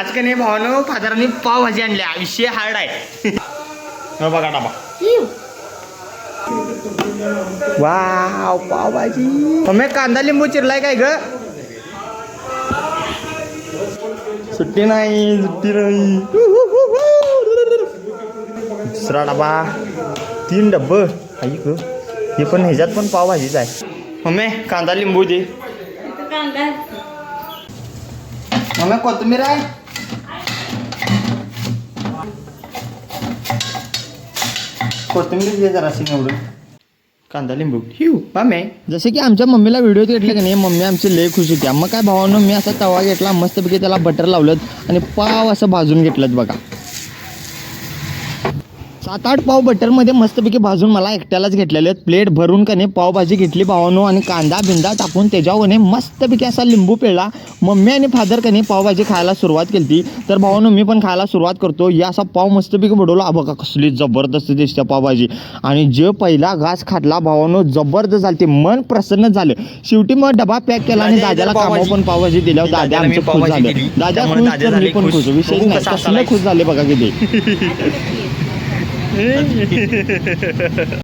आज का नाही भावानो फादरांनी पावभाजी आणल्या. विषय हार्ड आहे. बघा डाबा वाव पावभाजी. मम्मी कांदा लिंबू चिरलाय काय ग? सुट्टी नाही सुट्टी नाही. दुसरा डबा. तीन डब्ब. आई ग हे पण ह्याच्यात पण पावभाजीच आहे. मम्मी कांदा लिंबू दे. मम्मी कोथिंबीर आहे? कोथिंबीर दे जराशी निवडून. कांदा लिंबू. हिऊ मम्मी जसे की आमच्या मम्मीला व्हिडिओ घेतले की नाही मम्मी आमची लय खुश होती. मग काय भावानं मी असा तवा घेतला मस्तपैकी त्याला बटर लावलं आणि पाव असं भाजून घेतलं बघा. सात आठ पाव बटरमध्ये मस्तपैकी भाजून मला एकट्यालाच घेतलेले आहेत. प्लेट भरून कने पावभाजी घेतली भावानो आणि कांदा बिंदा टाकून त्याच्यावर मस्तपैकी असा लिंबू पिळला. मम्मी आणि फादर कने पावभाजी खायला सुरुवात केली तर भावानो मी पण खायला सुरुवात करतो. या असा पाव मस्तपैकी बुडवला. बघा कसली जबरदस्त दिसते पावभाजी. आणि जे पहिला घास खाल्ला भावानो जबरदस्त झालं ते मन प्रसन्न झालं. शेवटी मग डबा पॅक केला आणि दादा, दादाला. कामावर पण पावभाजी दिल्यावर दादा आमचे खुश झाले. दादा खुश तर मी झाले पण खुश. विशेष नाही. कसा कसले. खुश झाले बघा किती. 嘿嘿嘿嘿嘿嘿嘿。